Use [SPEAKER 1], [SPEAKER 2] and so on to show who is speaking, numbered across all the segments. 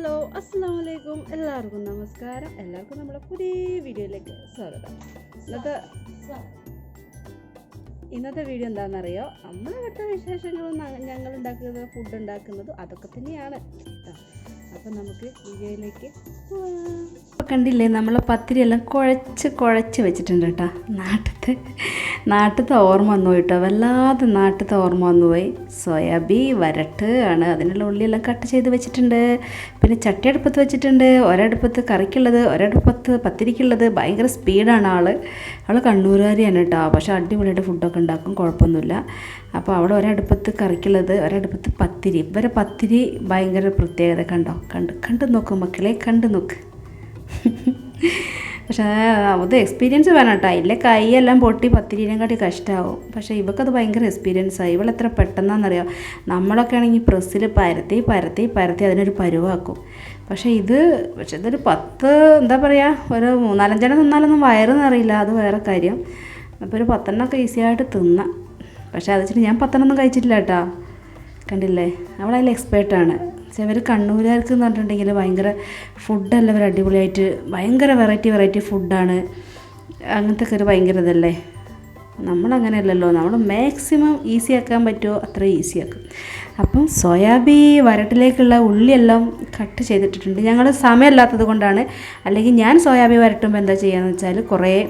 [SPEAKER 1] Hello അസ്സാം വലൈക്കും എല്ലാവർക്കും നമസ്കാരം. എല്ലാവർക്കും നമ്മുടെ പുതിയ വീഡിയോയിലേക്ക് സ്വാഗതം. ഇന്നത്തെ ഇന്നത്തെ വീഡിയോ എന്താണെന്നറിയോ? നമ്മളെ ഇവിടുത്തെ വിശേഷങ്ങളും ഞങ്ങൾ ഉണ്ടാക്കുന്നത് ഫുഡ് ഉണ്ടാക്കുന്നതും അതൊക്കെ തന്നെയാണ്. അപ്പം നമുക്ക് വീഡിയോയിലേക്ക് കണ്ടില്ലേ നമ്മൾ പത്തിരിയെല്ലാം കുഴച്ച് കുഴച്ച് വെച്ചിട്ടുണ്ട് കേട്ടോ നാട്ടിലത്തെ നാട്ടിലത്തെ ഓർമ്മ വന്നു കേട്ടോ. വല്ലാതെ നാട്ടിലത്തെ ഓർമ്മ വന്നു പോയി. സോയാബി വരട്ട് ആണ്. അതിനുള്ള ഉള്ളിയെല്ലാം കട്ട് ചെയ്ത് വെച്ചിട്ടുണ്ട്. പിന്നെ ചട്ടി അടുപ്പത്ത് വെച്ചിട്ടുണ്ട്. ഒരടുപ്പത്ത് കറിക്കുള്ളത് ഒരടുപ്പത്ത് പത്തിരിക്കുള്ളത്. ഭയങ്കര സ്പീഡാണ് ആൾ. അവൾ കണ്ണൂരുകാരിയാണ് കേട്ടോ. പക്ഷേ അടിപൊളിയായിട്ട് ഫുഡൊക്കെ ഉണ്ടാക്കും. കുഴപ്പമൊന്നുമില്ല. അപ്പോൾ അവിടെ ഒരടുപ്പത്ത് കറിക്കുള്ളത് ഒരടുപ്പത്ത് പത്തിരി. ഇവരെ പത്തിരി ഭയങ്കര പ്രത്യേകത കണ്ടോ? കണ്ട് കണ്ടു നോക്ക് മക്കളെ കണ്ടു നോക്ക്. പക്ഷേ അത് എക്സ്പീരിയൻസ് വേണം കേട്ടോ. കൈ കൈയെല്ലാം പൊട്ടി പത്തിരിനെക്കാട്ടി കഷ്ടമാവും പക്ഷേ ഇവക്കത് ഭയങ്കര എക്സ്പീരിയൻസായി ഇവളെത്ര പെട്ടെന്നാണെന്നറിയോ നമ്മളൊക്കെ ആണെങ്കിൽ പ്രസ്സിൽ പരത്തി പരത്തി പരത്തി അതിനൊരു പരുവാക്കും. പക്ഷേ ഇത് പക്ഷേ ഇതൊരു പത്ത് എന്താ പറയുക ഒരു മൂന്നാലഞ്ചെണ്ണം തിന്നാലൊന്നും വയറെന്നറിയില്ല അത് വേറെ കാര്യം. അപ്പോൾ ഒരു പത്തെണ്ണമൊക്കെ ഈസി ആയിട്ട് തിന്നാം. പക്ഷേ അത് വെച്ചിട്ട് ഞാൻ പത്തെണ്ണമൊന്നും കഴിച്ചിട്ടില്ല കേട്ടോ. കണ്ടില്ലേ? അവളതിൽ എക്സ്പേർട്ടാണ് ഇവർ കണ്ണൂരുകാർക്ക് എന്ന് പറഞ്ഞിട്ടുണ്ടെങ്കിൽ ഭയങ്കര ഫുഡെല്ലാം ഇവർ അടിപൊളിയായിട്ട് ഭയങ്കര വെറൈറ്റി വെറൈറ്റി ഫുഡാണ് അങ്ങനത്തെ ഒക്കെ ഒരു ഭയങ്കര ഇതല്ലേ? നമ്മളങ്ങനെയല്ലല്ലോ. നമ്മൾ മാക്സിമം ഈസി ആക്കാൻ പറ്റുമോ? അത്ര ഈസി ആക്കും. അപ്പം സോയാബീ വരട്ടിലേക്കുള്ള ഉള്ളിയെല്ലാം കട്ട് ചെയ്തിട്ടിട്ടുണ്ട്. ഞങ്ങൾ സമയമില്ലാത്തത് കൊണ്ടാണ്. അല്ലെങ്കിൽ ഞാൻ സോയാബീ വരട്ടുമ്പോൾ എന്താ ചെയ്യുകയെന്ന് വെച്ചാൽ കുറേ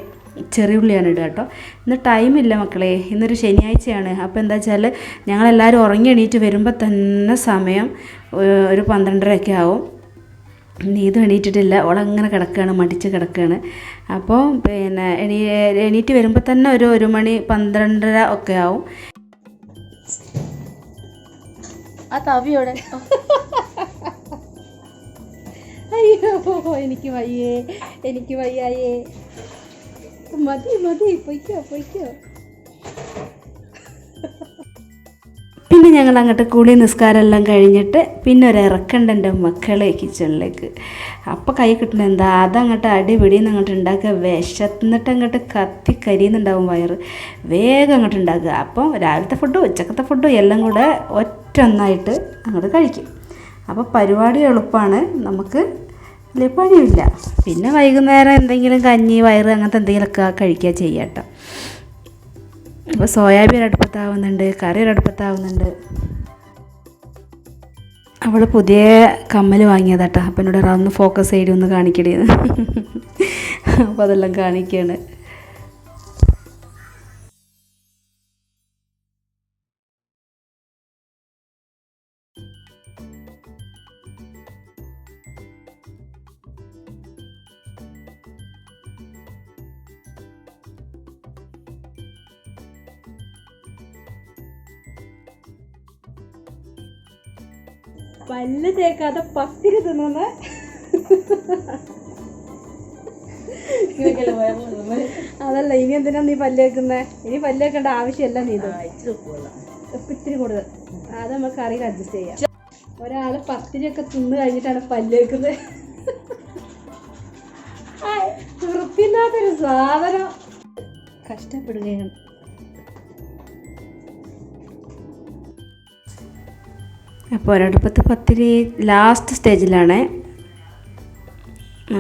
[SPEAKER 1] ചെറിയ ഉള്ളിയാണ് ഇടുക കേട്ടോ. ഇന്ന് ടൈമില്ല മക്കളെ. ഇന്നൊരു ശനിയാഴ്ചയാണ്. അപ്പോൾ എന്താ വെച്ചാൽ ഞങ്ങളെല്ലാവരും ഉറങ്ങി എണീറ്റ് വരുമ്പോൾ തന്നെ സമയം ഒരു പന്ത്രണ്ടരയൊക്കെ ആവും. നീതു എണീറ്റിട്ടില്ല. ഓളങ്ങനെ കിടക്കുകയാണ് മടിച്ച് കിടക്കുകയാണ് അപ്പോൾ പിന്നെ എണീ എണീറ്റ് വരുമ്പോൾ തന്നെ ഒരു ഒരു മണി പന്ത്രണ്ടര ഒക്കെ ആവും.
[SPEAKER 2] ആ തവിയോടെ
[SPEAKER 1] അയ്യോ എനിക്ക് വയ്യേ. എനിക്ക് വയ്യായേ. മതി മതി പൊയ്ക്കോ പൊയ്ക്കോ. പിന്നെ ഞങ്ങൾ അങ്ങോട്ട് കുളി നിസ്കാരം എല്ലാം കഴിഞ്ഞിട്ട് പിന്നെ ഒരു ഇറക്കണ്ട എന്റെ മക്കളെ കിച്ചണിലേക്ക്. അപ്പോൾ കൈ കിട്ടുന്ന എന്താ? അതങ്ങോട്ട് അടിപിടിന്ന് അങ്ങോട്ട് ഉണ്ടാക്കുക. വിശന്നിട്ട് അങ്ങോട്ട് കത്തി കരിയുന്നുണ്ടാവും വയറ്. വേഗം അങ്ങോട്ട് ഉണ്ടാക്കുക. അപ്പോൾ രാവിലത്തെ ഫുഡും ഉച്ചക്കത്തെ ഫുഡും എല്ലാം കൂടെ ഒറ്റ ഒന്നായിട്ട് അങ്ങോട്ട് കഴിക്കും. അപ്പോൾ പരിപാടി എളുപ്പമാണ്. നമുക്ക് വലിയ പണിയില്ല പിന്നെ വൈകുന്നേരം എന്തെങ്കിലും കഞ്ഞി വയറ് അങ്ങനത്തെ എന്തെങ്കിലുമൊക്കെ കഴിക്കുക ചെയ്യട്ടെ കേട്ടോ. സോയാബീൻ അടുപ്പത്താവുന്നുണ്ട് കറി അടുപ്പത്താവുന്നുണ്ട്. അവൾ പുതിയ കമ്മൽ വാങ്ങിയതാട്ടോ അപ്പം എന്നോട് ഒന്ന് ഫോക്കസ് ചെയ്ത് ഒന്ന് കാണിക്കണേന്ന് അപ്പോൾ അതെല്ലാം കാണിക്കുകയാണ് പല്ല് തേക്കാതെ പത്തിരി തിന്നുന്ന. അതല്ല ഇനി എന്തിനാ നീ പല്ല് തേക്കുന്നേ? ഇനി പല്ല് വെക്കേണ്ട ആവശ്യമല്ല നീ ഇത്തിരി കൂടുതൽ. അത് നമുക്ക് കറിയിൽ അഡ്ജസ്റ്റ് ചെയ്യാം. ഒരാൾ പത്തിരിയൊക്കെ തിന്ന് കഴിഞ്ഞിട്ടാണ് പല്ല് തേക്കുന്നത് വൃത്തിയില്ലാത്തൊരു സാധനം. കഷ്ടപ്പെടുകയാണ്. അപ്പോൾ ഒരടുപ്പത്ത് പത്തിരി ലാസ്റ്റ് സ്റ്റേജിലാണ്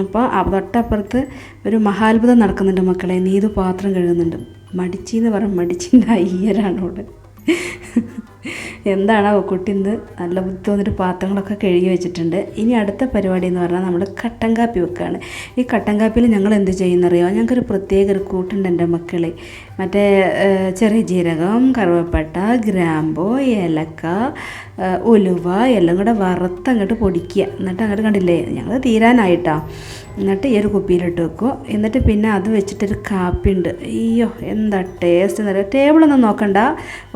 [SPEAKER 1] അപ്പോൾ തൊട്ടപ്പുറത്ത് ഒരു മഹാത്ഭുതം നടക്കുന്നുണ്ട് മക്കളെ. നീതു പാത്രം കഴുകുന്നുണ്ട്. മടിച്ചി എന്ന് പറയാം മടിച്ചിന്റെ അയ്യരാണ് എന്താണോ കുട്ടി ഇന്ന് നല്ല ബുദ്ധി തോന്നിട്ട് പാത്രങ്ങളൊക്കെ കഴുകി വെച്ചിട്ടുണ്ട്. ഇനി അടുത്ത പരിപാടി എന്ന് പറഞ്ഞാൽ നമ്മൾ കട്ടൻ കാപ്പി വെക്കുകയാണ് ഈ കട്ടൻ കാപ്പിയിൽ ഞങ്ങൾ എന്ത് ചെയ്യുന്നറിയോ? ഞങ്ങൾക്കൊരു പ്രത്യേക ഒരു കൂട്ടുണ്ട് എന്റെ മക്കളെ. മറ്റേ ചെറിയ ജീരകം കറുവപ്പട്ട ഗ്രാമ്പോ ഏലക്ക ഉലുവ എല്ലാം കൂടെ വറുത്ത് അങ്ങോട്ട് പൊടിക്കുക. എന്നിട്ട് അങ്ങോട്ട് കണ്ടില്ലേ? ഞങ്ങൾ തീരാനായിട്ടാ. എന്നിട്ട് ഈ ഒരു കുപ്പിയിലിട്ട് വെക്കുക എന്നിട്ട് പിന്നെ അത് വെച്ചിട്ടൊരു കാപ്പിയുണ്ട്. അയ്യോ എന്താ ടേസ്റ്റ് എന്നറിയാം ടേബിളൊന്നും നോക്കണ്ട.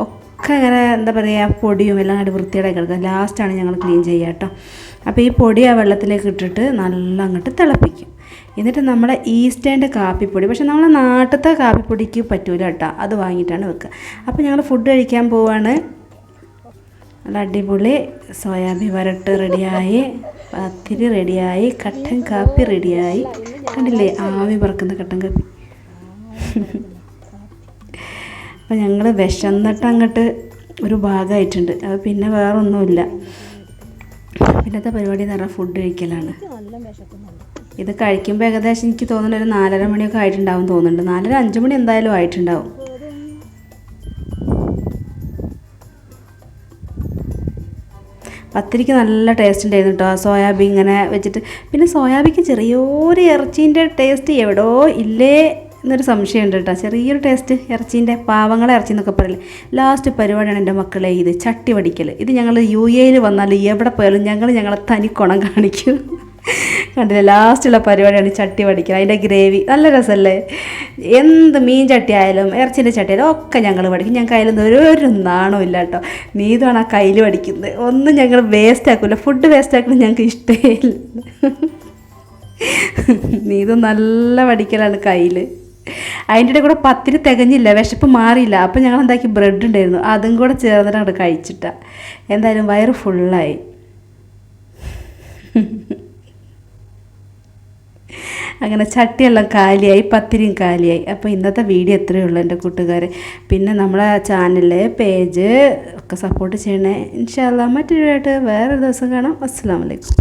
[SPEAKER 1] ഒക്കെ ഇങ്ങനെ എന്താ പറയുക പൊടിയും എല്ലാം അങ്ങോട്ട് വൃത്തിയോടെ കിടക്കുക ലാസ്റ്റാണ് ഞങ്ങൾ ക്ലീൻ ചെയ്യുക കേട്ടോ. അപ്പോൾ ഈ പൊടി ആ വെള്ളത്തിലേക്ക് ഇട്ടിട്ട് നല്ല അങ്ങോട്ട് തിളപ്പിക്കും. എന്നിട്ട് നമ്മുടെ ഈസ്റ്റേന്റെ കാപ്പിപ്പൊടി പക്ഷേ നമ്മളെ നാട്ടിലത്തെ കാപ്പിപ്പൊടിക്ക് പറ്റൂല കേട്ടോ. അത് വാങ്ങിയിട്ടാണ് വെക്കുക. അപ്പോൾ ഞങ്ങൾ ഫുഡ് കഴിക്കാൻ പോവാണ്. നല്ല അടിപൊളി സോയാബീൻ വരട്ട് റെഡിയായി പത്തിരി റെഡിയായി കട്ടൻ കാപ്പി റെഡിയായി. കണ്ടില്ലേ ആവി പറക്കുന്ന കട്ടൻ കാപ്പി? അപ്പം ഞങ്ങൾ വിശന്നിട്ട് അങ്ങോട്ട് ഒരു ഭാഗമായിട്ടുണ്ട്. അത് പിന്നെ വേറെ ഒന്നുമില്ല പിന്നത്തെ പരിപാടി എന്ന് പറഞ്ഞാൽ ഫുഡ് കഴിക്കലാണ്. ഇത് കഴിക്കുമ്പോൾ ഏകദേശം എനിക്ക് തോന്നുന്നു ഒരു നാലര മണിയൊക്കെ ആയിട്ടുണ്ടാവും തോന്നുന്നുണ്ട്. നാലര അഞ്ച് മണി എന്തായാലും ആയിട്ടുണ്ടാവും. പത്തിരിക്ക് നല്ല ടേസ്റ്റ് ഉണ്ടായിരുന്നു കേട്ടോ സോയാബീൻ ഇങ്ങനെ വെച്ചിട്ട്. പിന്നെ സോയാബീക്ക് ചെറിയൊരു ഇറച്ചീന്റെ ടേസ്റ്റ് എവിടോ ഇല്ലേ എന്നൊരു സംശയമുണ്ട് കേട്ടോ ചെറിയൊരു ടേസ്റ്റ് ഇറച്ചീന്റെ പാവങ്ങളെ ഇറച്ചി എന്നൊക്കെ പറയില്ലേ ലാസ്റ്റ് പരിപാടിയാണ് എന്റെ മക്കളെ ഇത് ചട്ടി വടിക്കൽ ഇത് ഞങ്ങൾ യു എയിൽ വന്നാൽ എവിടെ പോയാലും ഞങ്ങൾ ഞങ്ങളെ തനി കുണം കാണിക്കും. കണ്ടില്ലേ? ലാസ്റ്റുള്ള പരിപാടിയാണ് ചട്ടി പഠിക്കുക അതിന്റെ ഗ്രേവി. നല്ല രസമല്ലേ? എന്ത് മീൻ ചട്ടി ആയാലും ഇറച്ചിന്റെ ചട്ടി ആയാലും ഒക്കെ ഞങ്ങൾ പഠിക്കും ഞങ്ങൾക്ക് അതിലൊന്നും ഒരു നാണവും ഇല്ല കേട്ടോ. നീതാണ് ആ കയ്യിൽ പഠിക്കുന്നത് ഒന്നും ഞങ്ങൾ വേസ്റ്റ് ആക്കില്ല ഫുഡ് വേസ്റ്റ് ആക്കുന്നത് ഞങ്ങൾക്ക് ഇഷ്ടമേ നീതു നല്ല പഠിക്കലാണ് കയ്യിൽ അതിന്റെ ഇടയിൽ കൂടെ പത്തിരി തികഞ്ഞില്ല വിശപ്പ് മാറിയില്ല. അപ്പം ഞങ്ങൾ എന്താക്കി ബ്രെഡ് ഉണ്ടായിരുന്നു. അതും കൂടെ ചേർന്നിട്ട് അങ്ങോട്ട് കഴിച്ചിട്ട. എന്തായാലും വയറ് ഫുള്ളായി അങ്ങനെ ചട്ടിയെല്ലാം കാലിയായി പത്തിരിയും കാലിയായി. അപ്പോൾ ഇന്നത്തെ വീഡിയോ എത്രയേ ഉള്ളൂ എന്റെ കൂട്ടുകാരെ. പിന്നെ നമ്മളെ ചാനൽ പേജ് ഒക്കെ സപ്പോർട്ട് ചെയ്യണേ. ഇൻഷാല്ല മറ്റൊരു ആയിട്ട് വേറൊരു ദിവസം കാണാം. അസ്സാം വലൈക്കും